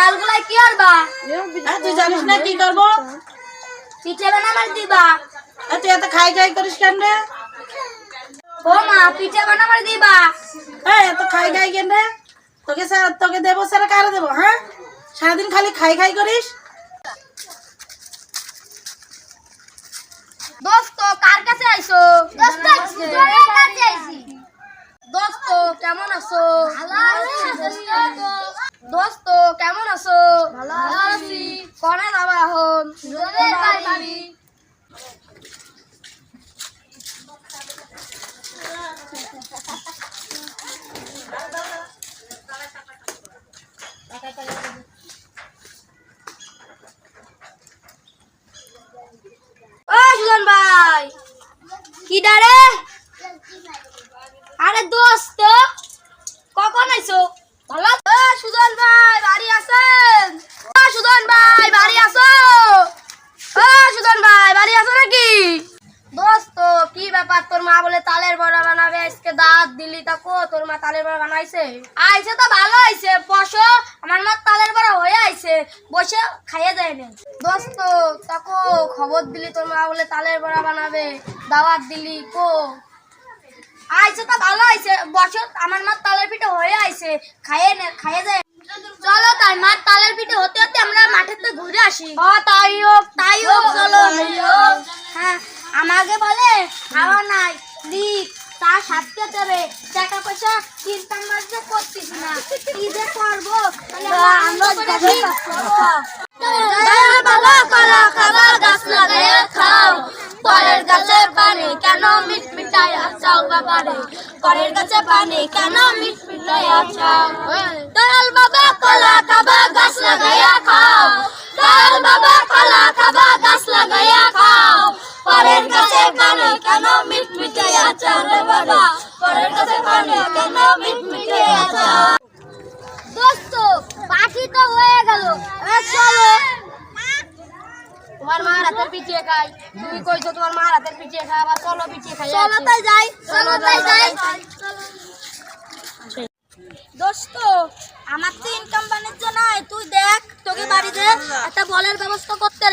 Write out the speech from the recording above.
তালগুলাই কি করবা? তুই জানিস না কি করব? পিঠে বানাবার দিবা। হ্যাঁ, তুই এত খাই খাই করিস কেন রে ও মা পিঠে বানাবার দিবা। হ্যাঁ এত খাই খাই কেন রে তোকে স্যার তোকে দেবো স্যার কারে দেবো হ্যাঁ? সারাদিন খালি খাই খাই করিস? দোস্ত কার কাছে আইছো? দোস্ত সুজনের কাছে আইছি। দোস্ত কেমন আছো দোস্ত। কেমন আছো? ভালো আছি। কোনে যাবা এখন সুজনের বাড়ি ও সুজন ভাই কি ডারে আরে দোস্ত কখন আইছো ভালো ও সুজন ভাই বাড়ি আছেন ও সুজন ভাই বাড়ি আছো ও সুজন ভাই বাড়ি আছো নাকি দোস্ত কি ব্যাপার তোর মা বলে তালের বড়া বানাবে আজকে দাঁত দিলি তা কো তোর মা তালের বড়া বানাইছে। আইছে তো ভালো আইছে বসো আমার মা তালের বড়া হয়ে আইছে বসে খাইয়ে যায় না। দোস্ত তাকো খবর দিলি তোর মা বলে তালের বড়া বানাবে দাওয়াত দিলি কো। আইছে তো ভালো আইছে বছর আমার মা তালের পিঠে হয়ে আইছে খাইয়ে নে খাইয়ে দেয়। চলো তাই মা তালের পিঠে হতে হতে আমরা মাঠেতে ঘুরে আসি। ও তাই হোক তাই হোক চলো হ্যাঁ আমাকে বলে খাওয়া নাই। সাথে দেবে টাকা পয়সা চিন্তা মাঝে করতেছি না। কি যে করব? কলা খাবার গাছ খাও? পরের গাছে পানি কেন মিট মিটাইয়া চাও বাবারে? পরের গাছে পানি কেন মিট মিটাইয়া চাও? দয়াল বাবা ঠান্ডা তো হয়ে আমার তো ইনকাম বাণিজ্য নাই। তুই দেখ তোকে বাড়িতে একটা বলের ব্যবস্থা করতে